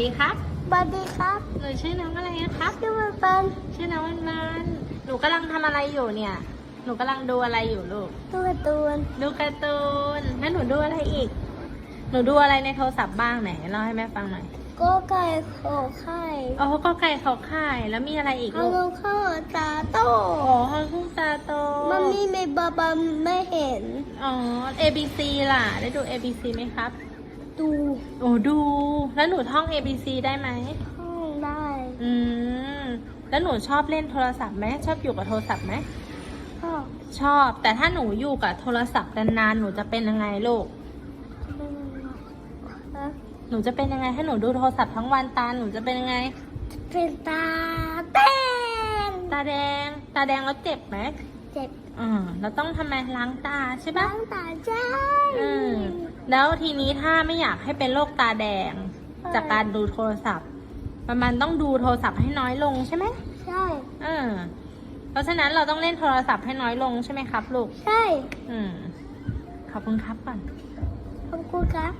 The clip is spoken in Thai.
ดีครับสวัสดีครับหนูชื่อน้องอะไรนะครับชื่อมันเป็นชื่อน้องวันวันหนูกำลังทำอะไรอยู่เนี่ย หนูกำลังดูอะไรอยู่ลูกตัวการ์ตูน ดูการ์ตูน แล้วหนูดูอะไรอีก หนูดูอะไรในโทรศัพท์บ้างไหนเล่าให้แม่ฟังหน่อยก็ไก่ขอไข่โอ้ก็ไก่เขาข่ายแล้วมีอะไรอีกฮัลลูโหลกข้าวตาโตโอ้ฮอนคุ้งตาโตมันมีไม่บาบาไม่เห็น อ๋อ A B C ล่ะ ได้ดู A B C ไหมครับ ดูโอ้ดู แล้วหนูท่อง A B C ได้ไหมห้องได้ อืม แล้วหนูชอบเล่นโทรศัพท์ไหมชอบอยู่กับโทรศัพท์ไหมพ่อชอบ แต่ถ้าหนูอยู่กับโทรศัพท์นานๆ หนูจะเป็นยังไงลูกฮะหนูจะเป็นยังไง ถ้าหนูดูโทรศัพท์ทั้งวันตาหนูจะเป็นยังไง เป็นตาแป้งตาแดง ตาแดงแล้วเจ็บไหม เจ็บอ่าเราต้องทำไมล้างตาใช่ปะล้างตาใช่อืมแล้วทีนี้ถ้าไม่อยากให้เป็นโรคตาแดง จากการดูโทรศัพท์ประมาณต้องดูโทรศัพท์ให้น้อยลงใช่ไหมใช่อืมเพราะฉะนั้นเราต้องเล่นโทรศัพท์ให้น้อยลงใช่ไหมครับ ลูก ใช่ อืมขอบคุณครับก่อนขอบคุณครับ